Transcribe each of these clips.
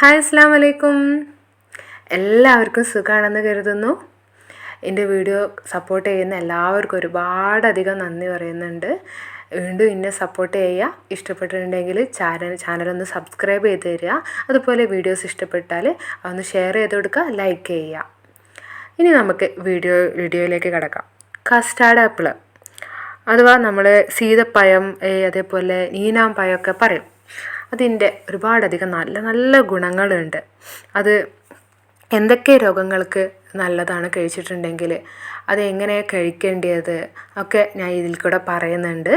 Hi അസ്സാം വലൈക്കും എല്ലാവർക്കും സുഖമാണെന്ന് കരുതുന്നു. എന്റെ വീഡിയോ സപ്പോർട്ട് ചെയ്യുന്ന എല്ലാവർക്കും ഒരുപാടധികം നന്ദി പറയുന്നുണ്ട്. വീണ്ടും എന്നെ സപ്പോർട്ട് ചെയ്യുക. ഇഷ്ടപ്പെട്ടിട്ടുണ്ടെങ്കിൽ ചാനൽ ചാനലൊന്ന് സബ്സ്ക്രൈബ് ചെയ്ത് തരിക. അതുപോലെ വീഡിയോസ് ഇഷ്ടപ്പെട്ടാൽ അതൊന്ന് ഷെയർ ചെയ്ത് കൊടുക്കുക ലൈക്ക് ചെയ്യുക. ഇനി നമുക്ക് വീഡിയോ വീഡിയോയിലേക്ക് കിടക്കാം. കസ്റ്റാർഡ് ആപ്പിൾ അഥവാ നമ്മൾ സീതപ്പഴം അതേപോലെ നീനാം ഈനാമ്പഴമൊക്കെ പറയും. അതിന്റെ ഒരുപാടധികം നല്ല നല്ല ഗുണങ്ങളുണ്ട്. അത് എന്തൊക്കെ രോഗങ്ങൾക്ക് നല്ലതാണ് കഴിച്ചിട്ടുണ്ടെങ്കിൽ അത് എങ്ങനെ കഴിക്കേണ്ടത് ഒക്കെ ഞാൻ ഇതിൽ കൂടെ പറയുന്നുണ്ട്.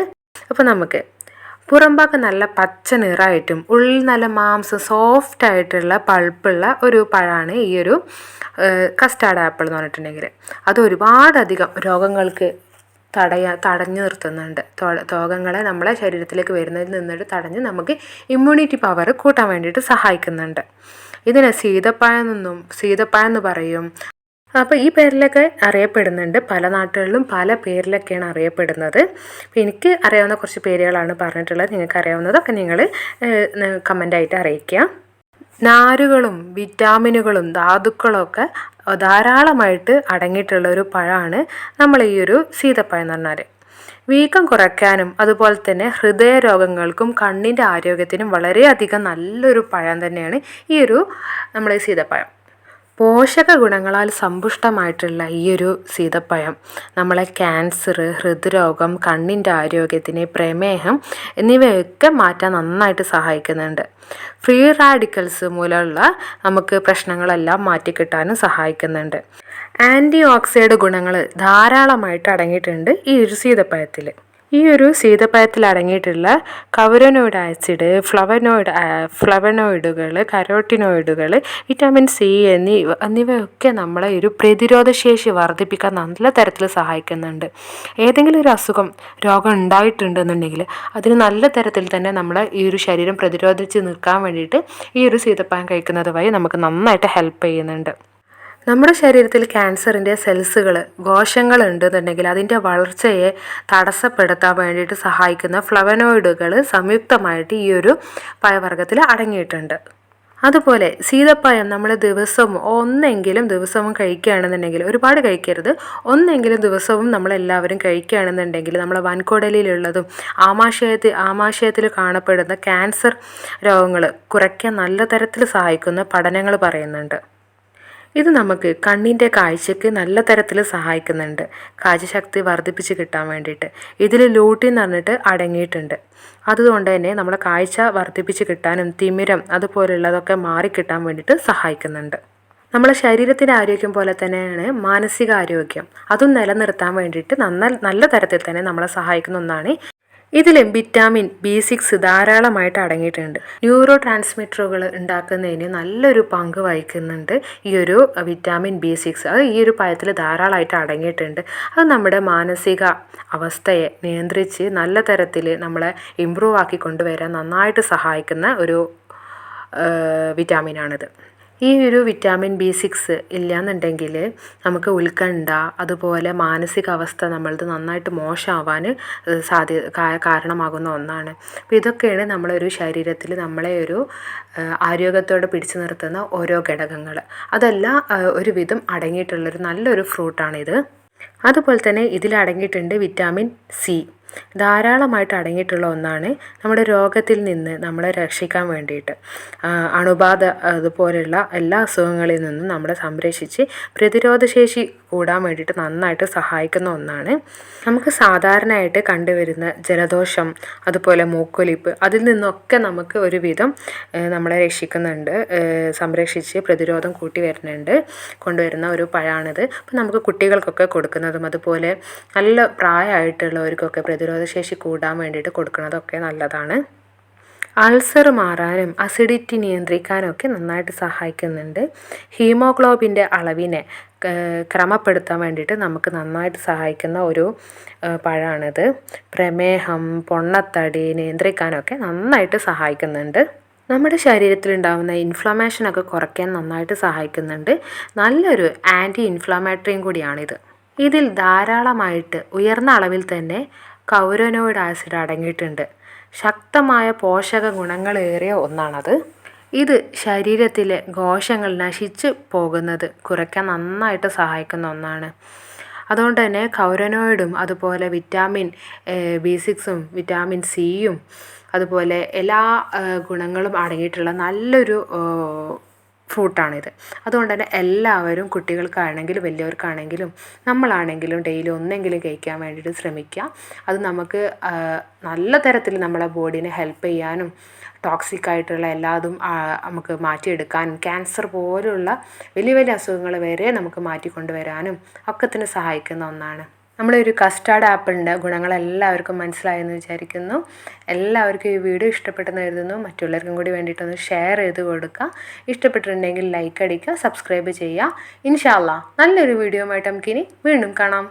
അപ്പോൾ നമുക്ക് പുറംഭാഗം നല്ല പച്ച നിറമായിട്ടും ഉള്ളിൽ നല്ല മാംസം സോഫ്റ്റ് ആയിട്ടുള്ള പൾപ്പുള്ള ഒരു പഴമാണ് ഈ ഒരു കസ്റ്റാർഡ് ആപ്പിൾ എന്ന് പറഞ്ഞിട്ടുണ്ടെങ്കിൽ. അത് ഒരുപാടധികം രോഗങ്ങൾക്ക് തടയാ തടഞ്ഞു നിർത്തുന്നുണ്ട്. രോഗങ്ങളെ നമ്മളെ ശരീരത്തിലേക്ക് വരുന്നതിൽ നിന്നിട്ട് തടഞ്ഞ് നമുക്ക് ഇമ്മ്യൂണിറ്റി പവർ കൂട്ടാൻ വേണ്ടിയിട്ട് സഹായിക്കുന്നുണ്ട്. ഇതിനെ സീതപ്പായം എന്നും സീതപ്പായം എന്ന് പറയും. അപ്പോൾ ഈ പേരിലൊക്കെ അറിയപ്പെടുന്നുണ്ട്. പല നാട്ടുകളിലും പല പേരിലൊക്കെയാണ് അറിയപ്പെടുന്നത്. എനിക്ക് അറിയാവുന്ന കുറച്ച് പേരുകളാണ് പറഞ്ഞിട്ടുള്ളത്. നിങ്ങൾക്ക് അറിയാവുന്നതൊക്കെ നിങ്ങൾ കമന്റായിട്ട് അറിയിക്കുക. നാരുകളും വിറ്റാമിനുകളും ധാതുക്കളും ഒക്കെ ധാരാളമായിട്ട് അടങ്ങിയിട്ടുള്ള ഒരു പഴമാണ് നമ്മൾ ഈ ഒരു സീതപ്പഴം എന്ന് പറഞ്ഞാൽ വീക്കം കുറയ്ക്കാനും അതുപോലെ തന്നെ ഹൃദയ രോഗങ്ങൾക്കും കണ്ണിന്റെ ആരോഗ്യത്തിനും വളരെയധികം നല്ലൊരു പഴം തന്നെയാണ് ഈ ഒരു നമ്മുടെ സീതപ്പഴം. പോഷക ഗുണങ്ങളാൽ സമ്പുഷ്ടമായിട്ടുള്ള ഈ ഒരു സീതപ്പഴം നമ്മളെ ക്യാൻസർ ഹൃദ്രോഗം കണ്ണിന്റെ ആരോഗ്യത്തിന് പ്രമേഹം എന്നിവയൊക്കെ മാറ്റാൻ നന്നായിട്ട് സഹായിക്കുന്നുണ്ട്. ഫ്രീ റാഡിക്കൽസ് മൂലമുള്ള നമുക്ക് പ്രശ്നങ്ങളെല്ലാം മാറ്റിക്കിട്ടാനും സഹായിക്കുന്നുണ്ട്. ആന്റി ഓക്സൈഡ് ഗുണങ്ങൾ ധാരാളമായിട്ട് അടങ്ങിയിട്ടുണ്ട് ഈ ഒരു സീതപ്പഴത്തിൽ ഈ ഒരു സീതപ്പഴത്തിൽ അടങ്ങിയിട്ടുള്ള കവരനോയിഡ് ആസിഡ് ഫ്ലവനോയിഡ് ഫ്ലവനോയിഡുകൾ കരോട്ടിനോയിഡുകൾ വിറ്റാമിൻ സി എന്നീ എന്നിവയൊക്കെ നമ്മളെ ഒരു പ്രതിരോധശേഷി വർദ്ധിപ്പിക്കാൻ നല്ല തരത്തിൽ സഹായിക്കുന്നുണ്ട്. ഏതെങ്കിലും ഒരു അസുഖം രോഗം ഉണ്ടായിട്ടുണ്ടെന്നുണ്ടെങ്കിൽ അതിന് നല്ല തരത്തിൽ തന്നെ നമ്മളെ ഈ ഒരു ശരീരം പ്രതിരോധിച്ച് നിൽക്കാൻ വേണ്ടിയിട്ട് ഈ ഒരു സീതപ്പഴം കഴിക്കുന്നത് വഴി നമുക്ക് നന്നായിട്ട് ഹെൽപ്പ് ചെയ്യുന്നുണ്ട്. നമ്മുടെ ശരീരത്തിൽ ക്യാൻസറിന്റെ സെൽസുകൾ കോശങ്ങൾ ഉണ്ടെന്നുണ്ടെങ്കിൽ അതിന്റെ വളർച്ചയെ തടസ്സപ്പെടുത്താൻ വേണ്ടിയിട്ട് സഹായിക്കുന്ന ഫ്ലവനോയിഡുകൾ സംയുക്തമായിട്ട് ഈ ഒരു പഴവർഗത്തിൽ അടങ്ങിയിട്ടുണ്ട്. അതുപോലെ സീതപ്പഴം നമ്മൾ ദിവസവും ഒന്നെങ്കിലും ദിവസവും കഴിക്കുകയാണെന്നുണ്ടെങ്കിൽ ഒരുപാട് കഴിക്കരുത്. ഒന്നെങ്കിലും ദിവസവും നമ്മളെല്ലാവരും കഴിക്കുകയാണെന്നുണ്ടെങ്കിൽ നമ്മളെ വൻകുടലിലുള്ളതും ആമാശയത്തിൽ ആമാശയത്തിൽ കാണപ്പെടുന്ന ക്യാൻസർ രോഗങ്ങൾ കുറയ്ക്കാൻ നല്ല തരത്തിൽ സഹായിക്കുന്ന പഠനങ്ങൾ പറയുന്നുണ്ട്. ഇത് നമുക്ക് കണ്ണിന്റെ കാഴ്ചയ്ക്ക് നല്ല തരത്തിൽ സഹായിക്കുന്നുണ്ട്. കാഴ്ചശക്തി വർദ്ധിപ്പിച്ച് കിട്ടാൻ വേണ്ടിയിട്ട്. ഇതിൽ ലൂട്ടി എന്ന് പറഞ്ഞിട്ട് അടങ്ങിയിട്ടുണ്ട്. അതുകൊണ്ട് തന്നെ നമ്മുടെ കാഴ്ച വർദ്ധിപ്പിച്ച് കിട്ടാനും തിമിരം അതുപോലുള്ളതൊക്കെ മാറിക്കിട്ടാൻ വേണ്ടിയിട്ട് സഹായിക്കുന്നുണ്ട്. നമ്മളെ ശരീരത്തിന്റെ ആരോഗ്യം പോലെ തന്നെയാണ് മാനസികാരോഗ്യം. അതും നിലനിർത്താൻ വേണ്ടിയിട്ട് നന്ന നല്ല തരത്തിൽ തന്നെ നമ്മളെ സഹായിക്കുന്ന ഒന്നാണ് ഇതിൽ വിറ്റാമിൻ ബി സിക്സ് ധാരാളമായിട്ട് അടങ്ങിയിട്ടുണ്ട്. ന്യൂറോ ട്രാൻസ്മിറ്ററുകൾ ഉണ്ടാക്കുന്നതിന് നല്ലൊരു പങ്ക് വഹിക്കുന്നുണ്ട് ഈ ഒരു വിറ്റാമിൻ ബി സിക്സ്. അത് ഈ ഒരു പഴത്തിൽ ധാരാളമായിട്ട് അടങ്ങിയിട്ടുണ്ട്. അത് നമ്മുടെ മാനസിക അവസ്ഥയെ നിയന്ത്രിച്ച് നല്ല തരത്തിൽ നമ്മളെ ഇമ്പ്രൂവ് ആക്കി കൊണ്ടുവരാൻ നന്നായിട്ട് സഹായിക്കുന്ന ഒരു വിറ്റാമിനാണിത്. ഈ ഒരു വിറ്റാമിൻ ബി സിക്സ് ഇല്ലയെന്നുണ്ടെങ്കിൽ നമുക്ക് ഉത്കണ്ഠ അതുപോലെ മാനസികാവസ്ഥ നമ്മളത് നന്നായിട്ട് മോശമാവാൻ സാധ്യ കാരണമാകുന്ന ഒന്നാണ്. അപ്പോൾ ഇതൊക്കെയാണ് നമ്മളൊരു ശരീരത്തിൽ നമ്മളെ ഒരു ആരോഗ്യത്തോടെ പിടിച്ചു നിർത്തുന്ന ഓരോ ഘടകങ്ങൾ അതെല്ലാം ഒരുവിധം അടങ്ങിയിട്ടുള്ളൊരു നല്ലൊരു ഫ്രൂട്ടാണിത് അതുപോലെ തന്നെ ഇതിലടങ്ങിയിട്ടുണ്ട് വിറ്റാമിൻ സി ധാരാളമായിട്ട് അടങ്ങിയിട്ടുള്ള ഒന്നാണ് നമ്മുടെ രോഗത്തിൽ നിന്ന് നമ്മളെ രക്ഷിക്കാൻ വേണ്ടിയിട്ട്. അണുബാധ അതുപോലെയുള്ള എല്ലാ അസുഖങ്ങളിൽ നിന്നും നമ്മളെ സംരക്ഷിച്ച് പ്രതിരോധശേഷി കൂടാൻ വേണ്ടിയിട്ട് നന്നായിട്ട് സഹായിക്കുന്ന ഒന്നാണ്. നമുക്ക് സാധാരണയായിട്ട് കണ്ടുവരുന്ന ജലദോഷം അതുപോലെ മൂക്കൊലിപ്പ് അതിൽ നിന്നൊക്കെ നമുക്ക് ഒരുവിധം നമ്മളെ രക്ഷിക്കുന്നുണ്ട്. സംരക്ഷിച്ച് പ്രതിരോധം കൂട്ടി വരുന്നുണ്ട്. കൊണ്ടുവരുന്ന ഒരു പഴമാണിത് അപ്പം നമുക്ക് കുട്ടികൾക്കൊക്കെ കൊടുക്കുന്നതും അതുപോലെ നല്ല പ്രായമായിട്ടുള്ളവർക്കൊക്കെ പ്രതിരോധശേഷി കൂടാൻ വേണ്ടിയിട്ട് കൊടുക്കുന്നതൊക്കെ നല്ലതാണ്. അൾസർ മാറാനും അസിഡിറ്റി നിയന്ത്രിക്കാനൊക്കെ നന്നായിട്ട് സഹായിക്കുന്നുണ്ട്. ഹീമോഗ്ലോബിന്റെ അളവിനെ ക്രമപ്പെടുത്താൻ വേണ്ടിയിട്ട് നമുക്ക് നന്നായിട്ട് സഹായിക്കുന്ന ഒരു പഴമാണിത്. പ്രമേഹം പൊണ്ണത്തടി നിയന്ത്രിക്കാനൊക്കെ നന്നായിട്ട് സഹായിക്കുന്നുണ്ട്. നമ്മുടെ ശരീരത്തിൽ ശരീരത്തിലുണ്ടാകുന്ന ഇൻഫ്ലമേഷനൊക്കെ കുറയ്ക്കാൻ നന്നായിട്ട് സഹായിക്കുന്നുണ്ട്. നല്ലൊരു ആന്റി ഇൻഫ്ലമേറ്ററിയും കൂടിയാണിത്. ഇതിൽ ധാരാളമായിട്ട് ഉയർന്ന അളവിൽ തന്നെ കൗരനോയിഡ് ആസിഡ് അടങ്ങിയിട്ടുണ്ട്. ശക്തമായ പോഷക ഗുണങ്ങളേറിയ ഒന്നാണത്. ഇത് ശരീരത്തിലെ കോശങ്ങൾ നശിച്ച് പോകുന്നത് കുറയ്ക്കാൻ നന്നായിട്ട് സഹായിക്കുന്ന ഒന്നാണ്. അതുകൊണ്ട് തന്നെ കൗരനോയിഡും അതുപോലെ വിറ്റാമിൻ ബി സിക്സും വിറ്റാമിൻ സിയും അതുപോലെ എല്ലാ ഗുണങ്ങളും അടങ്ങിയിട്ടുള്ള നല്ലൊരു ഫ്രൂട്ടാണിത്. അതുകൊണ്ട് തന്നെ എല്ലാവരും കുട്ടികൾക്കാണെങ്കിലും വലിയവർക്കാണെങ്കിലും നമ്മളാണെങ്കിലും ഡെയിലി ഒന്നെങ്കിലും കഴിക്കാൻ വേണ്ടിയിട്ട് ശ്രമിക്കുക. അത് നമുക്ക് നല്ല തരത്തിൽ നമ്മളെ ബോഡീനെ ഹെൽപ്പ് ചെയ്യാനും ടോക്സിക് ആയിട്ടുള്ള എല്ലാതും നമുക്ക് മാറ്റിയെടുക്കാനും ക്യാൻസർ പോലുള്ള വലിയ വലിയ അസുഖങ്ങൾ വരെ നമുക്ക് മാറ്റിക്കൊണ്ടുവരാനും ഒക്കത്തിന് സഹായിക്കുന്ന ഒന്നാണ്. നമ്മളൊരു കസ്റ്റാർഡ് ആപ്പിളിന്റെ ഗുണങ്ങൾ എല്ലാവർക്കും മനസ്സിലായെന്ന് വിചാരിക്കുന്നു. എല്ലാവർക്കും ഈ വീഡിയോ ഇഷ്ടപ്പെട്ടെന്ന് കരുതുന്നു. മറ്റുള്ളവർക്കും കൂടി വേണ്ടിയിട്ടൊന്ന് ഷെയർ ചെയ്ത് കൊടുക്കുക. ഇഷ്ടപ്പെട്ടിട്ടുണ്ടെങ്കിൽ ലൈക്ക് അടിക്കുക സബ്സ്ക്രൈബ് ചെയ്യുക. ഇൻഷാല്ല നല്ലൊരു വീഡിയോ ആയിട്ട് നമുക്കിനി വീണ്ടും കാണാം.